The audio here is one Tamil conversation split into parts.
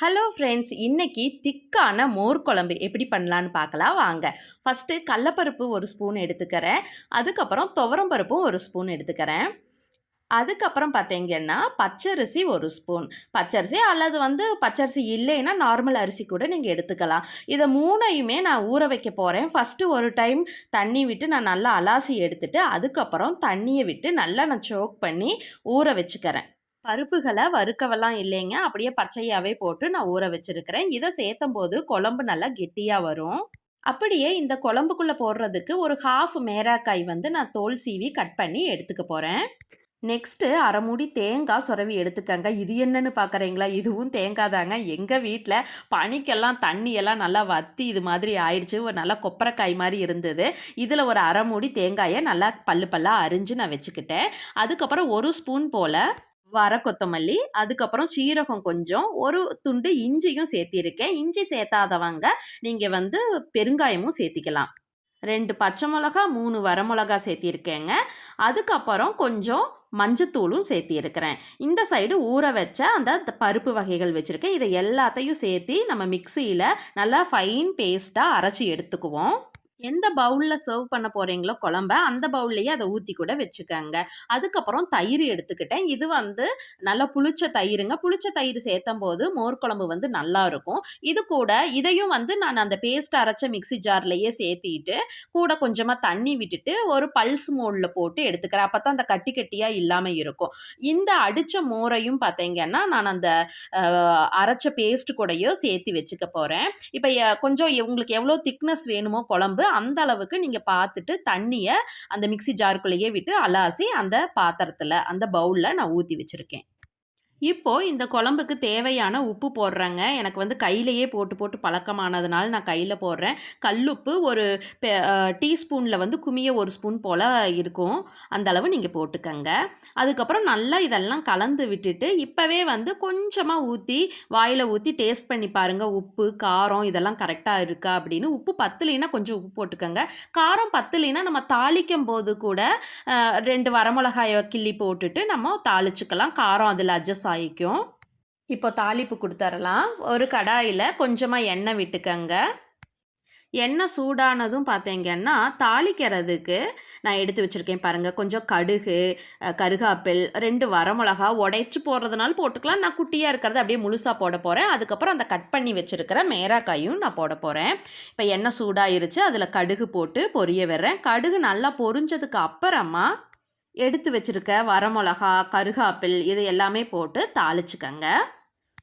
ஹலோ ஃப்ரெண்ட்ஸ் இன்னைக்கு திக்கான மோர் குழம்பு எப்படி பண்ணலான்னு பார்க்கலாம். வாங்க. ஃபஸ்ட்டு கடலப்பருப்பு ஒரு ஸ்பூன் எடுத்துக்கிறேன். அதுக்கப்புறம் துவரம்பருப்பும் ஒரு ஸ்பூன் எடுத்துக்கிறேன். அதுக்கப்புறம் பார்த்தீங்கன்னா பச்சரிசி ஒரு ஸ்பூன் பச்சரிசி அல்லது வந்து பச்சரிசி இல்லைன்னா நார்மல் அரிசி கூட நீங்கள் எடுத்துக்கலாம். இதை மூணையுமே நான் ஊற வைக்க போகிறேன் ஃபஸ்ட்டு ஒரு டைம் தண்ணி விட்டு நான் நல்லா அலாசி எடுத்துட்டு அதுக்கப்புறம் தண்ணியை விட்டு நல்லா நான் சோக் பண்ணி ஊற வச்சுக்கிறேன். பருப்புகளை வறுக்கவெல்லாம் இல்லைங்க. அப்படியே பச்சையாகவே போட்டு நான் ஊற வச்சுருக்கிறேன். இதை சேர்த்தும் போது குழம்பு நல்லா கெட்டியாக வரும். அப்படியே இந்த குழம்புக்குள்ளே போடுறதுக்கு ஒரு ஹாஃப் மேராக்காய் வந்து நான் தோல் சீவி கட் பண்ணி எடுத்துக்க போகிறேன் நெக்ஸ்ட்டு அரை மூடி தேங்காய் சுரவி எடுத்துக்கங்க. இது என்னன்னு பார்க்குறீங்களா இதுவும் தேங்காய் தாங்க எங்கள் வீட்டில் பனிக்கெல்லாம் தண்ணியெல்லாம் நல்லா வத்தி இது மாதிரி ஆயிடுச்சு. ஒரு நல்லா கொப்பரைக்காய் மாதிரி இருந்தது. இதில் ஒரு அரை மூடி தேங்காயை நல்லா பல்லு பல்லாக அரிஞ்சு நான் வச்சுக்கிட்டேன். அதுக்கப்புறம் ஒரு ஸ்பூன் போல் வர கொத்தமல்லி அதுக்கப்புறம் சீரகம் கொஞ்சம் ஒரு துண்டு இஞ்சியும் சேர்த்திருக்கேன். இஞ்சி சேர்த்தாதவங்க நீங்கள் வந்து பெருங்காயமும் சேர்த்திக்கலாம். ரெண்டு பச்சை மிளகா மூணு வரமிளகா சேர்த்திருக்கேங்க. அதுக்கப்புறம் கொஞ்சம் மஞ்சத்தூளும் சேர்த்திருக்கிறேன். இந்த சைடு ஊற வச்ச அந்த பருப்பு வகைகள் வச்சுருக்கேன். இதை எல்லாத்தையும் சேர்த்து நம்ம மிக்சியில் நல்லா ஃபைன் பேஸ்ட்டாக அரைச்சி எடுத்துக்குவோம். எந்த பவுலில் சர்வ் பண்ண போகிறீங்களோ குழம்ப அந்த பவுல்லையே அதை ஊற்றி கூட வச்சுக்கோங்க. அதுக்கப்புறம் தயிர் எடுத்துக்கிட்டேன். இது வந்து நல்லா புளிச்ச தயிருங்க. புளிச்ச தயிர் சேர்த்தும் போது மோர் குழம்பு வந்து நல்லா இருக்கும். இது கூட இதையும் வந்து நான் அந்த பேஸ்ட் அரைச்ச மிக்சி ஜார்லேயே சேர்த்திட்டு கூட கொஞ்சமாக தண்ணி விட்டுட்டு ஒரு பல்ஸ் மோடில் போட்டு எடுத்துக்கிறேன். அப்போ தான் அந்த கட்டி கட்டியாக இல்லாமல் இருக்கும். இந்த அடித்த மோரையும் பார்த்தீங்கன்னா நான் அந்த அரைச்ச பேஸ்ட் கூடயோ சேர்த்து வச்சுக்க போகிறேன் இப்போ கொஞ்சம் உங்களுக்கு எவ்வளோ திக்னஸ் வேணுமோ குழம்பு அந்த அளவுக்கு நீங்கள் பார்த்துட்டு தண்ணியை அந்த மிக்சி ஜாருக்குள்ளேயே விட்டு அலாசி அந்த பாத்திரத்தில் அந்த பவுலில் நான் ஊற்றி வச்சுருக்கேன். இப்போது இந்த குழம்புக்கு தேவையான உப்பு போடுறேங்க. எனக்கு வந்து கையிலையே போட்டு போட்டு பழக்கமானதுனால நான் கையில் போடுறேன். கல்லுப்பு ஒரு டீஸ்பூனில் வந்து குமிய ஒரு ஸ்பூன் போல் இருக்கும். அந்த அளவு நீங்கள் போட்டுக்கங்க. அதுக்கப்புறம் நல்லா இதெல்லாம் கலந்து விட்டுட்டு இப்போவே வந்து கொஞ்சமாக ஊற்றி வாயில் ஊற்றி டேஸ்ட் பண்ணி பாருங்கள் உப்பு காரம் இதெல்லாம் கரெக்டாக இருக்கா அப்படின்னு. உப்பு பத்துலைன்னா கொஞ்சம் உப்பு போட்டுக்கோங்க. காரம் பத்துலைன்னா நம்ம தாளிக்கும் போது கூட ரெண்டு வரமிளகாயை கிள்ளி போட்டுட்டு நம்ம தாளிச்சுக்கலாம். காரம் அதில் அட்ஜஸ்ட் ஆகிக்கும் இப்போ தாளிப்பு கொடுத்துடலாம் ஒரு கடாயில் கொஞ்சமாக எண்ணெய் விட்டுக்கங்க. எண்ணெய் சூடானதும் பார்த்தீங்கன்னா தாளிக்கிறதுக்கு நான் எடுத்து வச்சுருக்கேன் பாருங்கள் கொஞ்சம் கடுகு கருகாப்பில் ரெண்டு வரமிளகா உடைச்சி போடுறதுனால போட்டுக்கலாம். நான் குட்டியாக இருக்கிறத அப்படியே முழுசாக போட போகிறேன் அதுக்கப்புறம் அந்த கட் பண்ணி வச்சுருக்கிற மேராக்காயும் நான் போட போகிறேன் இப்போ எண்ணெய் சூடாயிருச்சு. அதில் கடுகு போட்டு பொரிய விடுறேன். கடுகு நல்லா பொரிஞ்சதுக்கு அப்புறமா எடுத்து வச்சுருக்க வரமிளகா கருகாப்பில் இது எல்லாமே போட்டு தாளிச்சுக்கங்க.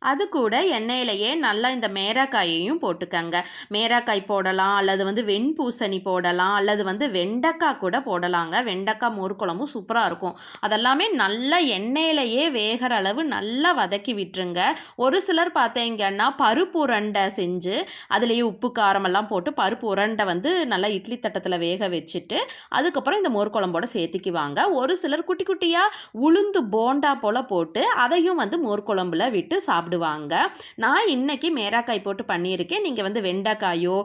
அது கூட எண்ணெயிலையே நல்லா இந்த மேராக்காயையும் போட்டுக்கங்க. மேராக்காய் போடலாம் அல்லது வந்து வெண்பூசணி போடலாம் அல்லது வந்து வெண்டைக்காய் கூட போடலாங்க. வெண்டைக்காய் மோர் குழம்பும் சூப்பராக இருக்கும். அதெல்லாமே நல்லா எண்ணெயிலையே வேகிற அளவு நல்லா வதக்கி விட்டுருங்க. ஒரு சிலர் பார்த்தீங்கன்னா பருப்பு உருண்டை செஞ்சு அதுலேயே உப்பு காரமெல்லாம் போட்டு பருப்பு உருண்டை வந்து நல்லா இட்லி தட்டத்தில் வேக வச்சுட்டு அதுக்கப்புறம் இந்த மோர் குழம்போட சேர்த்துக்குவாங்க ஒரு சிலர் குட்டி குட்டியாக உளுந்து போண்டா போல் போட்டு அதையும் வந்து மோர் குழம்புல விட்டு சாப்பிட்டு சாப்பிடுவாங்க. நான் இன்றைக்கி மேராக்காய் போட்டு பண்ணியிருக்கேன். நீங்கள் வந்து வெண்டைக்காயோ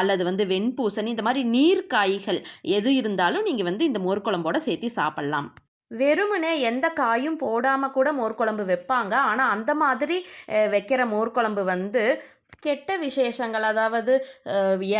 அல்லது வந்து வெண்பூசணி இந்த மாதிரி நீர்க்காய்கள் எது இருந்தாலும் நீங்கள் வந்து இந்த மோர் குழம்போடு சேர்த்து சாப்பிட்லாம். வெறுமனே எந்த காயும் போடாமல் கூட மோர் குழம்பு வைப்பாங்க. ஆனால் அந்த மாதிரி வைக்கிற மோர் குழம்பு வந்து கெட்ட விசேஷங்கள் அதாவது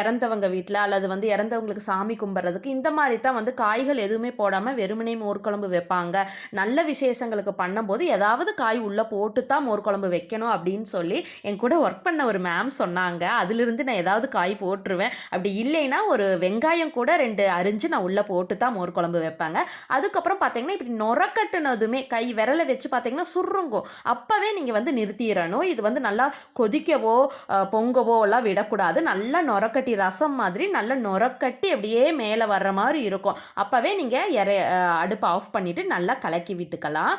இறந்தவங்க வீட்டில் அல்லது வந்து இறந்தவங்களுக்கு சாமி கும்பிட்றதுக்கு இந்த மாதிரி தான் வந்து காய்கள் எதுவுமே போடாமல் வெறுமனே மோர்க்குழம்பு வைப்பாங்க. நல்ல விசேஷங்களுக்கு பண்ணும்போது ஏதாவது காய் உள்ளே போட்டு தான் மோர் குழம்பு வைக்கணும் அப்படின்னு சொல்லி என் கூட ஒர்க் பண்ண ஒரு மேம் சொன்னாங்க. அதிலிருந்து நான் ஏதாவது காய் போட்டுருவேன். அப்படி இல்லைன்னா ஒரு வெங்காயம் கூட ரெண்டு அரிஞ்சு நான் உள்ளே போட்டு தான் மோர் குழம்பு வைப்பாங்க. அதுக்கப்புறம் பார்த்தீங்கன்னா இப்படி நுரக்கட்டுனதுமே கை விரலை வச்சு பார்த்தீங்கன்னா சுருங்கும். அப்போவே நீங்கள் வந்து நிறுத்திடணும். இது வந்து நல்லா கொதிக்கவோ பொங்கவோ எல்லாம் விடக்கூடாது. நல்லா நுரக்கட்டி ரசம் மாதிரி நல்லா நுரக்கட்டி அப்படியே மேலே வர்ற மாதிரி இருக்கும். அப்போவே நீங்கள் இற அடுப்பை ஆஃப் பண்ணிவிட்டு நல்லா கலக்கி விட்டுக்கலாம்.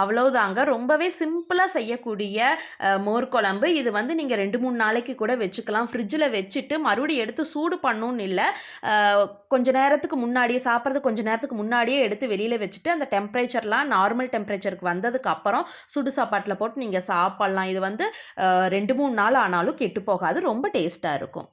அவ்வளோதாங்க ரொம்பவே சிம்பிளாக செய்யக்கூடிய மோர் குழம்பு. இது வந்து நீங்கள் ரெண்டு மூணு நாளைக்கு கூட வச்சுக்கலாம். ஃப்ரிட்ஜில் வச்சுட்டு மறுபடியும் எடுத்து சூடு பண்ணணும்னு இல்லை. கொஞ்ச நேரத்துக்கு முன்னாடியே சாப்பிட்றது கொஞ்சம் நேரத்துக்கு முன்னாடியே எடுத்து வெளியில் வச்சுட்டு அந்த டெம்பரேச்சர்லாம் நார்மல் டெம்பரேச்சருக்கு வந்ததுக்கு அப்புறம் சுடு சாப்பாட்டில் போட்டு நீங்கள் சாப்பிட்லாம். இது வந்து ரெண்டு மூணு நாள் ஆனாலும் கெட்டு போகாது. ரொம்ப டேஸ்ட்டாக இருக்கும்.